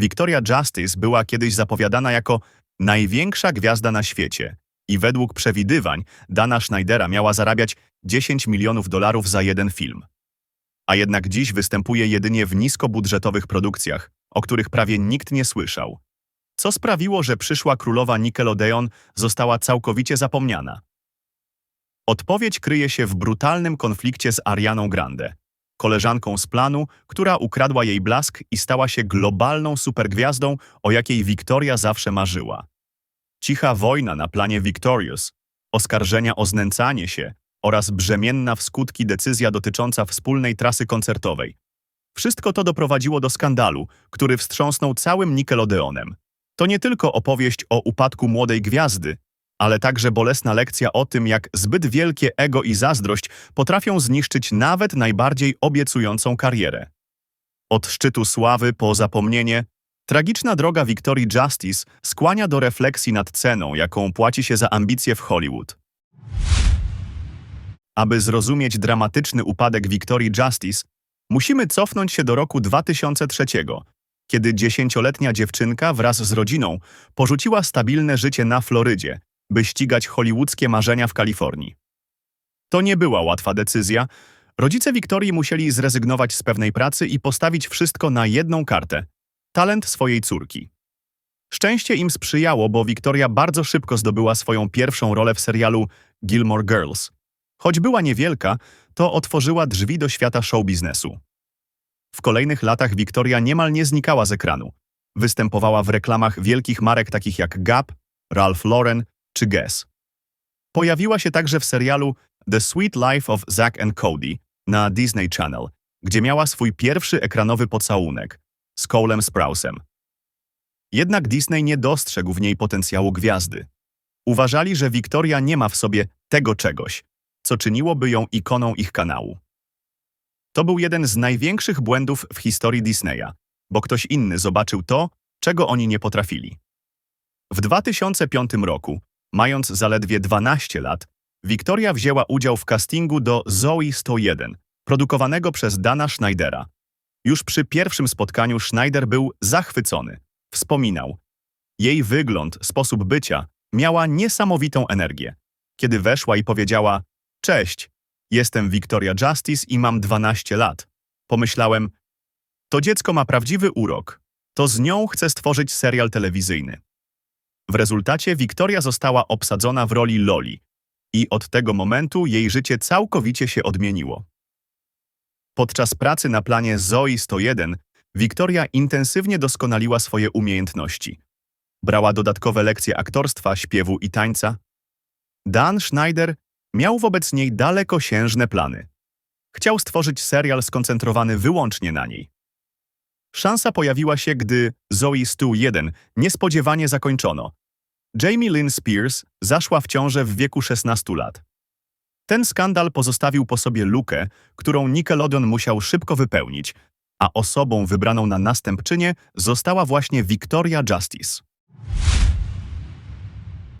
Victoria Justice była kiedyś zapowiadana jako największa gwiazda na świecie i według przewidywań Dana Schneidera miała zarabiać 10 milionów dolarów za jeden film. A jednak dziś występuje jedynie w niskobudżetowych produkcjach, o których prawie nikt nie słyszał. Co sprawiło, że przyszła królowa Nickelodeon została całkowicie zapomniana? Odpowiedź kryje się w brutalnym konflikcie z Arianą Grande, koleżanką z planu, która ukradła jej blask i stała się globalną supergwiazdą, o jakiej Victoria zawsze marzyła. Cicha wojna na planie Victorious, oskarżenia o znęcanie się oraz brzemienna w skutki decyzja dotycząca wspólnej trasy koncertowej. Wszystko to doprowadziło do skandalu, który wstrząsnął całym Nickelodeonem. To nie tylko opowieść o upadku młodej gwiazdy, ale także bolesna lekcja o tym, jak zbyt wielkie ego i zazdrość potrafią zniszczyć nawet najbardziej obiecującą karierę. Od szczytu sławy po zapomnienie, tragiczna droga Victorii Justice skłania do refleksji nad ceną, jaką płaci się za ambicje w Hollywood. Aby zrozumieć dramatyczny upadek Victorii Justice, musimy cofnąć się do roku 2003, kiedy dziesięcioletnia dziewczynka wraz z rodziną porzuciła stabilne życie na Florydzie, by ścigać hollywoodzkie marzenia w Kalifornii. To nie była łatwa decyzja. Rodzice Wiktorii musieli zrezygnować z pewnej pracy i postawić wszystko na jedną kartę talent swojej córki. Szczęście im sprzyjało, bo Wiktoria bardzo szybko zdobyła swoją pierwszą rolę w serialu Gilmore Girls. Choć była niewielka, to otworzyła drzwi do świata showbiznesu. W kolejnych latach Wiktoria niemal nie znikała z ekranu. Występowała w reklamach wielkich marek takich jak Gap, Ralph Lauren czy Guess. Pojawiła się także w serialu The Sweet Life of Zack and Cody na Disney Channel, gdzie miała swój pierwszy ekranowy pocałunek z Colem Sprousem. Jednak Disney nie dostrzegł w niej potencjału gwiazdy. Uważali, że Victoria nie ma w sobie tego czegoś, co czyniłoby ją ikoną ich kanału. To był jeden z największych błędów w historii Disneya, bo ktoś inny zobaczył to, czego oni nie potrafili. W 2005 roku, mając zaledwie 12 lat, Victoria wzięła udział w castingu do Zoe 101, produkowanego przez Dana Schneidera. Już przy pierwszym spotkaniu Schneider był zachwycony. Wspominał. Jej wygląd, sposób bycia miała niesamowitą energię. Kiedy weszła i powiedziała: Cześć, jestem Victoria Justice i mam 12 lat. Pomyślałem: To dziecko ma prawdziwy urok. To z nią chcę stworzyć serial telewizyjny. W rezultacie Victoria została obsadzona w roli Loli i od tego momentu jej życie całkowicie się odmieniło. Podczas pracy na planie Zoe 101 Victoria intensywnie doskonaliła swoje umiejętności. Brała dodatkowe lekcje aktorstwa, śpiewu i tańca. Dan Schneider miał wobec niej dalekosiężne plany. Chciał stworzyć serial skoncentrowany wyłącznie na niej. Szansa pojawiła się, gdy Zoe 101 niespodziewanie zakończono. Jamie Lynn Spears zaszła w ciążę w wieku 16 lat. Ten skandal pozostawił po sobie lukę, którą Nickelodeon musiał szybko wypełnić, a osobą wybraną na następczynię została właśnie Victoria Justice.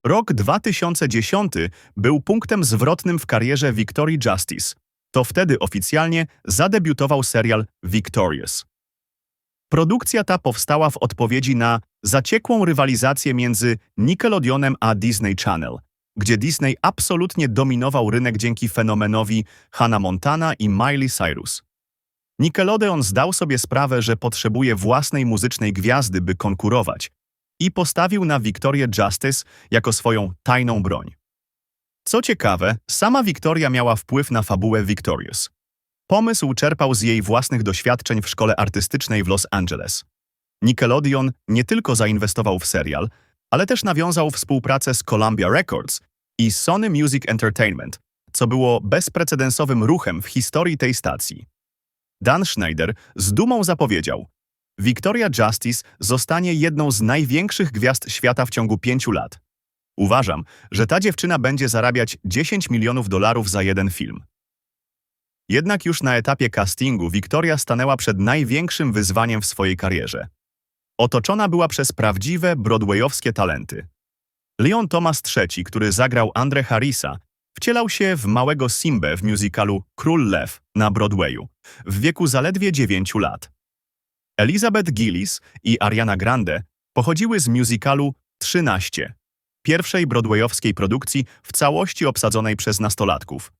Rok 2010 był punktem zwrotnym w karierze Victorii Justice. To wtedy oficjalnie zadebiutował serial Victorious. Produkcja ta powstała w odpowiedzi na zaciekłą rywalizację między Nickelodeonem a Disney Channel, gdzie Disney absolutnie dominował rynek dzięki fenomenowi Hannah Montana i Miley Cyrus. Nickelodeon zdał sobie sprawę, że potrzebuje własnej muzycznej gwiazdy, by konkurować i postawił na Victorię Justice jako swoją tajną broń. Co ciekawe, sama Victoria miała wpływ na fabułę Victorious. Pomysł czerpał z jej własnych doświadczeń w szkole artystycznej w Los Angeles. Nickelodeon nie tylko zainwestował w serial, ale też nawiązał współpracę z Columbia Records i Sony Music Entertainment, co było bezprecedensowym ruchem w historii tej stacji. Dan Schneider z dumą zapowiedział: Victoria Justice zostanie jedną z największych gwiazd świata w ciągu pięciu lat. Uważam, że ta dziewczyna będzie zarabiać 10 milionów dolarów za jeden film. Jednak już na etapie castingu Victoria stanęła przed największym wyzwaniem w swojej karierze. Otoczona była przez prawdziwe broadwayowskie talenty. Leon Thomas III, który zagrał Andre Harrisa, wcielał się w małego Simbę w musicalu Król Lew na Broadwayu w wieku zaledwie 9 lat. Elizabeth Gillis i Ariana Grande pochodziły z musicalu 13, pierwszej broadwayowskiej produkcji w całości obsadzonej przez nastolatków.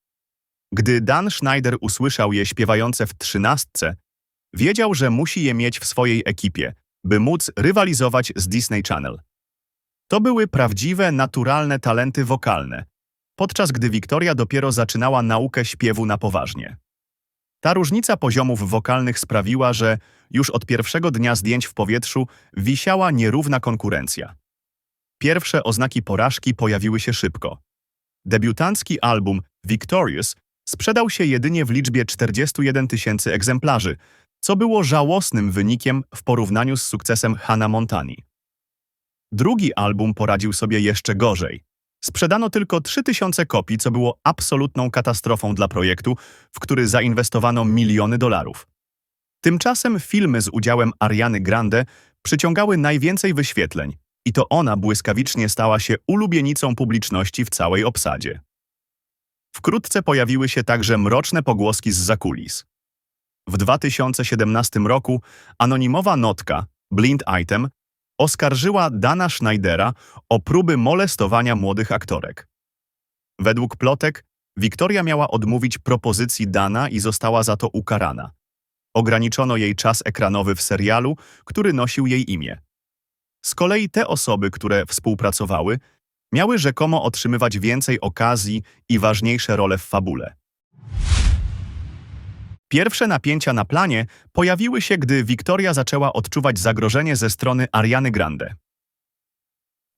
Gdy Dan Schneider usłyszał je śpiewające w trzynastce, wiedział, że musi je mieć w swojej ekipie, by móc rywalizować z Disney Channel. To były prawdziwe, naturalne talenty wokalne, podczas gdy Wiktoria dopiero zaczynała naukę śpiewu na poważnie. Ta różnica poziomów wokalnych sprawiła, że już od pierwszego dnia zdjęć w powietrzu wisiała nierówna konkurencja. Pierwsze oznaki porażki pojawiły się szybko. Debiutancki album Victorious sprzedał się jedynie w liczbie 41 tysięcy egzemplarzy, co było żałosnym wynikiem w porównaniu z sukcesem Hannah Montani. Drugi album poradził sobie jeszcze gorzej. Sprzedano tylko 3000 kopii, co było absolutną katastrofą dla projektu, w który zainwestowano miliony dolarów. Tymczasem filmy z udziałem Ariany Grande przyciągały najwięcej wyświetleń i to ona błyskawicznie stała się ulubienicą publiczności w całej obsadzie. Wkrótce pojawiły się także mroczne pogłoski z zakulis. W 2017 roku anonimowa notka, Blind Item, oskarżyła Dana Schneidera o próby molestowania młodych aktorek. Według plotek, Wiktoria miała odmówić propozycji Dana i została za to ukarana. Ograniczono jej czas ekranowy w serialu, który nosił jej imię. Z kolei te osoby, które współpracowały, miały rzekomo otrzymywać więcej okazji i ważniejsze role w fabule. Pierwsze napięcia na planie pojawiły się, gdy Victoria zaczęła odczuwać zagrożenie ze strony Ariany Grande.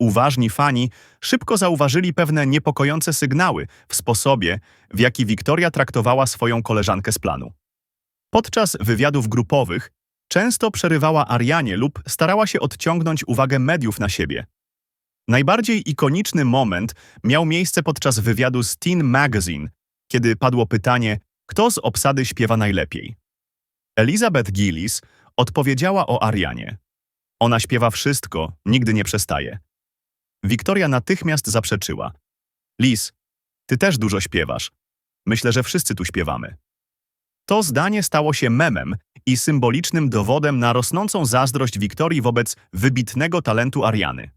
Uważni fani szybko zauważyli pewne niepokojące sygnały w sposobie, w jaki Victoria traktowała swoją koleżankę z planu. Podczas wywiadów grupowych często przerywała Arianie lub starała się odciągnąć uwagę mediów na siebie. Najbardziej ikoniczny moment miał miejsce podczas wywiadu z Teen Magazine, kiedy padło pytanie, kto z obsady śpiewa najlepiej. Elizabeth Gillis odpowiedziała o Arianie. Ona śpiewa wszystko, nigdy nie przestaje. Wiktoria natychmiast zaprzeczyła. Liz, ty też dużo śpiewasz. Myślę, że wszyscy tu śpiewamy. To zdanie stało się memem i symbolicznym dowodem na rosnącą zazdrość Wiktorii wobec wybitnego talentu Ariany.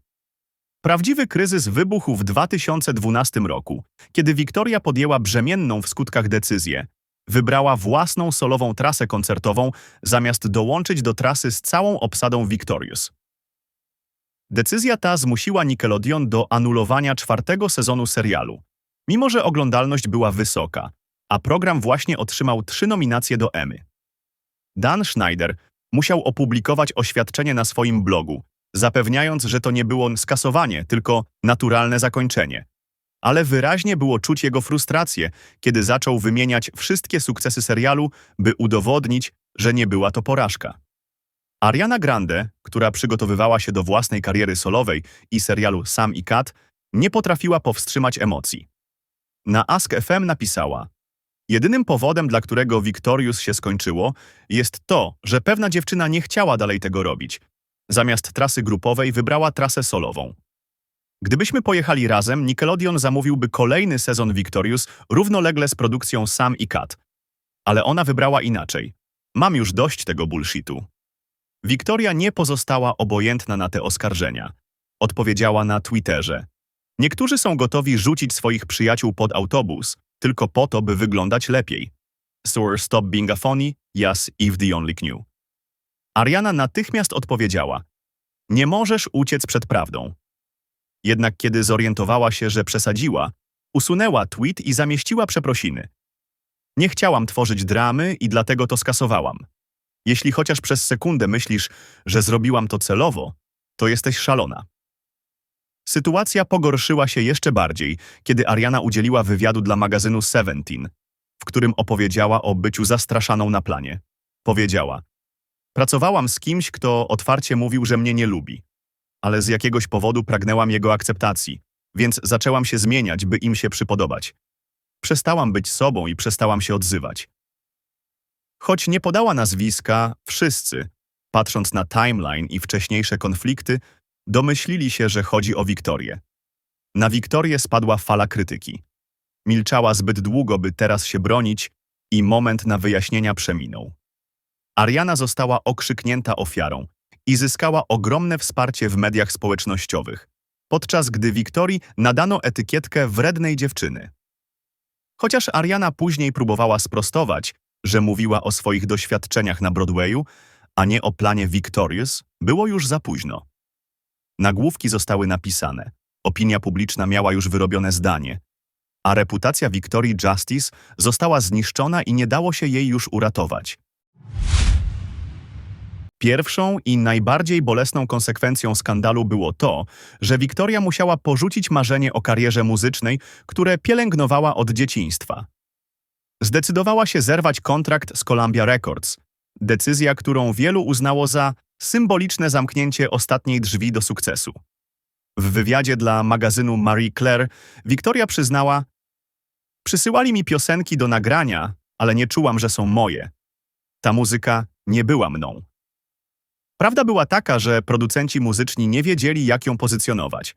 Prawdziwy kryzys wybuchł w 2012 roku, kiedy Wiktoria podjęła brzemienną w skutkach decyzję. Wybrała własną solową trasę koncertową, zamiast dołączyć do trasy z całą obsadą Victorious. Decyzja ta zmusiła Nickelodeon do anulowania czwartego sezonu serialu, mimo że oglądalność była wysoka, a program właśnie otrzymał trzy nominacje do Emmy. Dan Schneider musiał opublikować oświadczenie na swoim blogu, zapewniając, że to nie było skasowanie, tylko naturalne zakończenie. Ale wyraźnie było czuć jego frustrację, kiedy zaczął wymieniać wszystkie sukcesy serialu, by udowodnić, że nie była to porażka. Ariana Grande, która przygotowywała się do własnej kariery solowej i serialu Sam i Kat, nie potrafiła powstrzymać emocji. Na Ask FM napisała Jedynym powodem, dla którego Victorious się skończyło, jest to, że pewna dziewczyna nie chciała dalej tego robić. Zamiast trasy grupowej wybrała trasę solową. Gdybyśmy pojechali razem, Nickelodeon zamówiłby kolejny sezon Victorious równolegle z produkcją Sam i Kat. Ale ona wybrała inaczej. Mam już dość tego bullshitu. Wiktoria nie pozostała obojętna na te oskarżenia. Odpowiedziała na Twitterze. Niektórzy są gotowi rzucić swoich przyjaciół pod autobus, tylko po to, by wyglądać lepiej. So stop being a phony, yes, if the only knew. Ariana natychmiast odpowiedziała. Nie możesz uciec przed prawdą. Jednak kiedy zorientowała się, że przesadziła, usunęła tweet i zamieściła przeprosiny. Nie chciałam tworzyć dramy i dlatego to skasowałam. Jeśli chociaż przez sekundę myślisz, że zrobiłam to celowo, to jesteś szalona. Sytuacja pogorszyła się jeszcze bardziej, kiedy Ariana udzieliła wywiadu dla magazynu Seventeen, w którym opowiedziała o byciu zastraszaną na planie. Powiedziała: Pracowałam z kimś, kto otwarcie mówił, że mnie nie lubi, ale z jakiegoś powodu pragnęłam jego akceptacji, więc zaczęłam się zmieniać, by im się przypodobać. Przestałam być sobą i przestałam się odzywać. Choć nie podała nazwiska, wszyscy, patrząc na timeline i wcześniejsze konflikty, domyślili się, że chodzi o Wiktorię. Na Wiktorię spadła fala krytyki. Milczała zbyt długo, by teraz się bronić i moment na wyjaśnienia przeminął. Ariana została okrzyknięta ofiarą i zyskała ogromne wsparcie w mediach społecznościowych, podczas gdy Wiktorii nadano etykietkę wrednej dziewczyny. Chociaż Ariana później próbowała sprostować, że mówiła o swoich doświadczeniach na Broadwayu, a nie o planie Victorious, było już za późno. Nagłówki zostały napisane, opinia publiczna miała już wyrobione zdanie, a reputacja Victorii Justice została zniszczona i nie dało się jej już uratować. Pierwszą i najbardziej bolesną konsekwencją skandalu było to, że Wiktoria musiała porzucić marzenie o karierze muzycznej, które pielęgnowała od dzieciństwa. Zdecydowała się zerwać kontrakt z Columbia Records, decyzja, którą wielu uznało za symboliczne zamknięcie ostatniej drzwi do sukcesu. W wywiadzie dla magazynu Marie Claire Wiktoria przyznała: Przysyłali mi piosenki do nagrania, ale nie czułam, że są moje. Ta muzyka nie była mną. Prawda była taka, że producenci muzyczni nie wiedzieli, jak ją pozycjonować.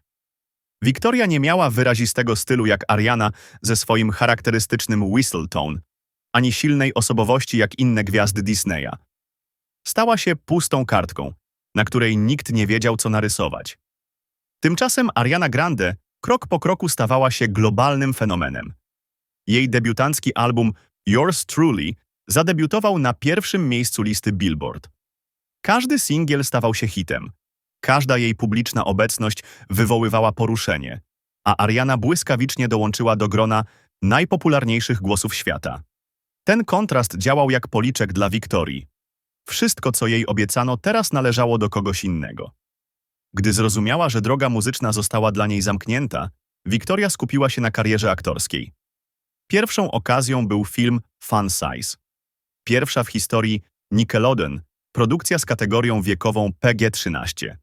Wiktoria nie miała wyrazistego stylu jak Ariana ze swoim charakterystycznym whistle tone, ani silnej osobowości jak inne gwiazdy Disneya. Stała się pustą kartką, na której nikt nie wiedział, co narysować. Tymczasem Ariana Grande krok po kroku stawała się globalnym fenomenem. Jej debiutancki album Yours Truly zadebiutował na pierwszym miejscu listy Billboard. Każdy singiel stawał się hitem. Każda jej publiczna obecność wywoływała poruszenie, a Ariana błyskawicznie dołączyła do grona najpopularniejszych głosów świata. Ten kontrast działał jak policzek dla Wiktorii. Wszystko, co jej obiecano, teraz należało do kogoś innego. Gdy zrozumiała, że droga muzyczna została dla niej zamknięta, Wiktoria skupiła się na karierze aktorskiej. Pierwszą okazją był film Fun Size. Pierwsza w historii Nickelodeon, produkcja z kategorią wiekową PG-13.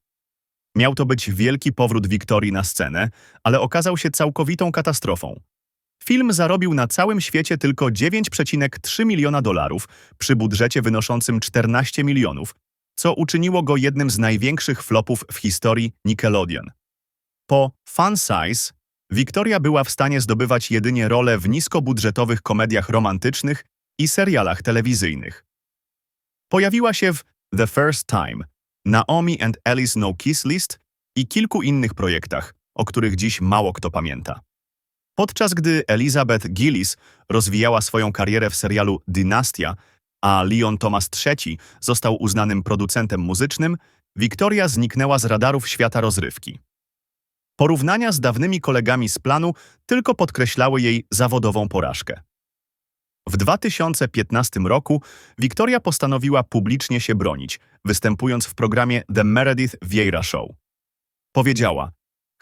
Miał to być wielki powrót Wiktorii na scenę, ale okazał się całkowitą katastrofą. Film zarobił na całym świecie tylko 9,3 miliona dolarów przy budżecie wynoszącym 14 milionów, co uczyniło go jednym z największych flopów w historii Nickelodeon. Po Fun Size Wiktoria była w stanie zdobywać jedynie role w niskobudżetowych komediach romantycznych i serialach telewizyjnych. Pojawiła się w The First Time, Naomi and Alice No Kiss List i kilku innych projektach, o których dziś mało kto pamięta. Podczas gdy Elizabeth Gillis rozwijała swoją karierę w serialu Dynastia, a Leon Thomas III został uznanym producentem muzycznym, Victoria zniknęła z radarów świata rozrywki. Porównania z dawnymi kolegami z planu tylko podkreślały jej zawodową porażkę. W 2015 roku Victoria postanowiła publicznie się bronić, występując w programie The Meredith Vieira Show. Powiedziała,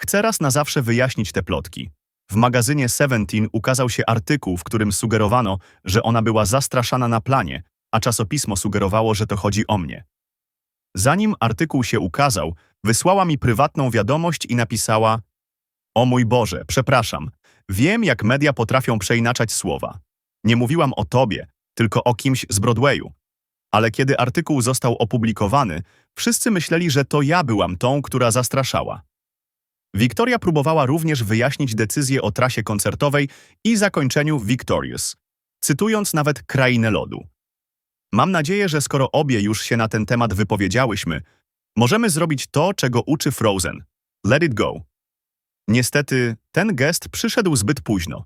chcę raz na zawsze wyjaśnić te plotki. W magazynie Seventeen ukazał się artykuł, w którym sugerowano, że ona była zastraszana na planie, a czasopismo sugerowało, że to chodzi o mnie. Zanim artykuł się ukazał, wysłała mi prywatną wiadomość i napisała O mój Boże, przepraszam, wiem jak media potrafią przeinaczać słowa. Nie mówiłam o tobie, tylko o kimś z Broadwayu. Ale kiedy artykuł został opublikowany, wszyscy myśleli, że to ja byłam tą, która zastraszała. Wiktoria próbowała również wyjaśnić decyzję o trasie koncertowej i zakończeniu Victorious, cytując nawet Krainę Lodu. Mam nadzieję, że skoro obie już się na ten temat wypowiedziałyśmy, możemy zrobić to, czego uczy Frozen. Let it go. Niestety, ten gest przyszedł zbyt późno.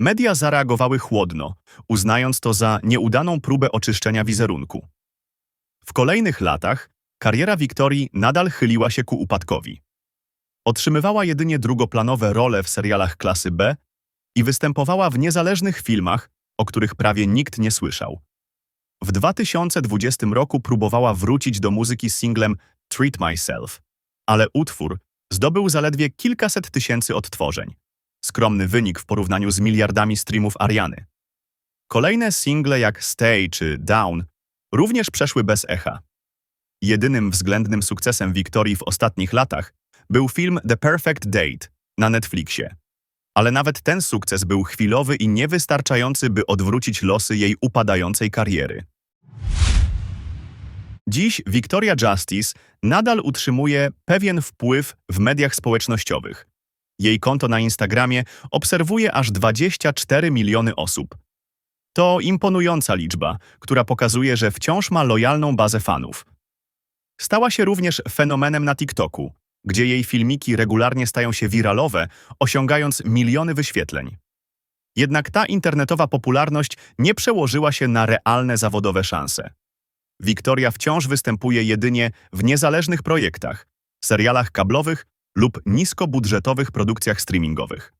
Media zareagowały chłodno, uznając to za nieudaną próbę oczyszczenia wizerunku. W kolejnych latach kariera Wiktorii nadal chyliła się ku upadkowi. Otrzymywała jedynie drugoplanowe role w serialach klasy B i występowała w niezależnych filmach, o których prawie nikt nie słyszał. W 2020 roku próbowała wrócić do muzyki singlem Treat Myself, ale utwór zdobył zaledwie kilkaset tysięcy odtworzeń. Skromny wynik w porównaniu z miliardami streamów Ariany. Kolejne single jak Stay czy Down również przeszły bez echa. Jedynym względnym sukcesem Wiktorii w ostatnich latach był film The Perfect Date na Netflixie. Ale nawet ten sukces był chwilowy i niewystarczający, by odwrócić losy jej upadającej kariery. Dziś Victoria Justice nadal utrzymuje pewien wpływ w mediach społecznościowych. Jej konto na Instagramie obserwuje aż 24 miliony osób. To imponująca liczba, która pokazuje, że wciąż ma lojalną bazę fanów. Stała się również fenomenem na TikToku, gdzie jej filmiki regularnie stają się wiralowe, osiągając miliony wyświetleń. Jednak ta internetowa popularność nie przełożyła się na realne zawodowe szanse. Wiktoria wciąż występuje jedynie w niezależnych projektach, serialach kablowych lub niskobudżetowych produkcjach streamingowych.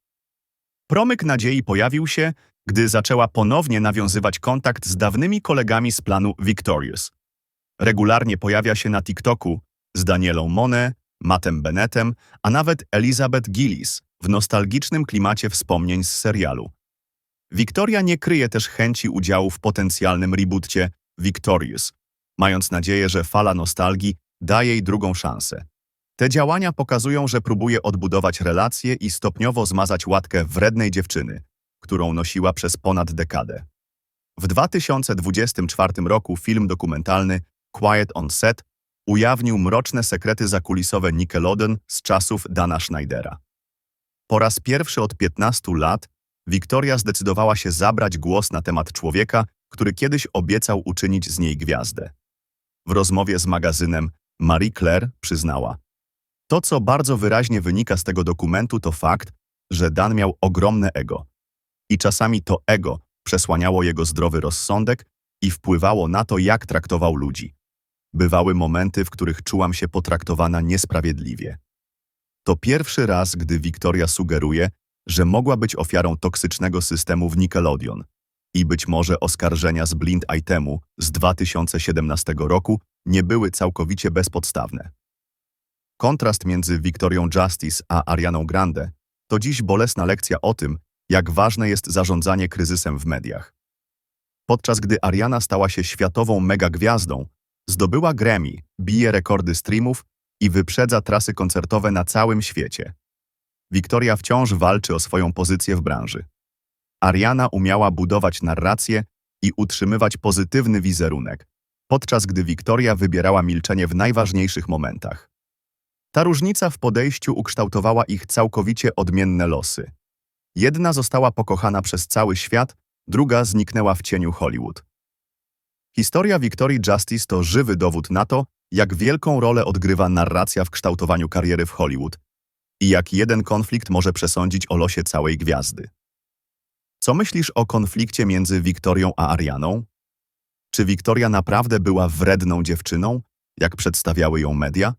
Promyk nadziei pojawił się, gdy zaczęła ponownie nawiązywać kontakt z dawnymi kolegami z planu Victorious. Regularnie pojawia się na TikToku z Danielą Monet, Mattem Bennettem, a nawet Elizabeth Gillis w nostalgicznym klimacie wspomnień z serialu. Wiktoria nie kryje też chęci udziału w potencjalnym reboocie Victorious, mając nadzieję, że fala nostalgii da jej drugą szansę. Te działania pokazują, że próbuje odbudować relacje i stopniowo zmazać łatkę wrednej dziewczyny, którą nosiła przez ponad dekadę. W 2024 roku film dokumentalny Quiet on Set ujawnił mroczne sekrety zakulisowe Nickelodeon z czasów Dana Schneidera. Po raz pierwszy od 15 lat Wiktoria zdecydowała się zabrać głos na temat człowieka, który kiedyś obiecał uczynić z niej gwiazdę. W rozmowie z magazynem Marie Claire przyznała: To, co bardzo wyraźnie wynika z tego dokumentu, to fakt, że Dan miał ogromne ego. I czasami to ego przesłaniało jego zdrowy rozsądek i wpływało na to, jak traktował ludzi. Bywały momenty, w których czułam się potraktowana niesprawiedliwie. To pierwszy raz, gdy Wiktoria sugeruje, że mogła być ofiarą toksycznego systemu w Nickelodeon i być może oskarżenia z blind itemu z 2017 roku nie były całkowicie bezpodstawne. Kontrast między Wiktorią Justice a Arianą Grande to dziś bolesna lekcja o tym, jak ważne jest zarządzanie kryzysem w mediach. Podczas gdy Ariana stała się światową megagwiazdą, zdobyła Grammy, bije rekordy streamów i wyprzedza trasy koncertowe na całym świecie. Wiktoria wciąż walczy o swoją pozycję w branży. Ariana umiała budować narrację i utrzymywać pozytywny wizerunek, podczas gdy Wiktoria wybierała milczenie w najważniejszych momentach. Ta różnica w podejściu ukształtowała ich całkowicie odmienne losy. Jedna została pokochana przez cały świat, druga zniknęła w cieniu Hollywood. Historia Victorii Justice to żywy dowód na to, jak wielką rolę odgrywa narracja w kształtowaniu kariery w Hollywood i jak jeden konflikt może przesądzić o losie całej gwiazdy. Co myślisz o konflikcie między Wiktorią a Arianą? Czy Wiktoria naprawdę była wredną dziewczyną, jak przedstawiały ją media?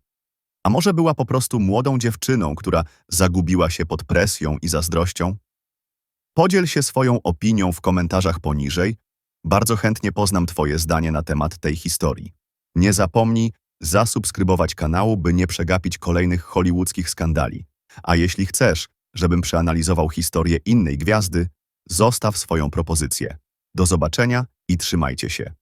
A może była po prostu młodą dziewczyną, która zagubiła się pod presją i zazdrością? Podziel się swoją opinią w komentarzach poniżej. Bardzo chętnie poznam Twoje zdanie na temat tej historii. Nie zapomnij zasubskrybować kanału, by nie przegapić kolejnych hollywoodzkich skandali. A jeśli chcesz, żebym przeanalizował historię innej gwiazdy, zostaw swoją propozycję. Do zobaczenia i trzymajcie się.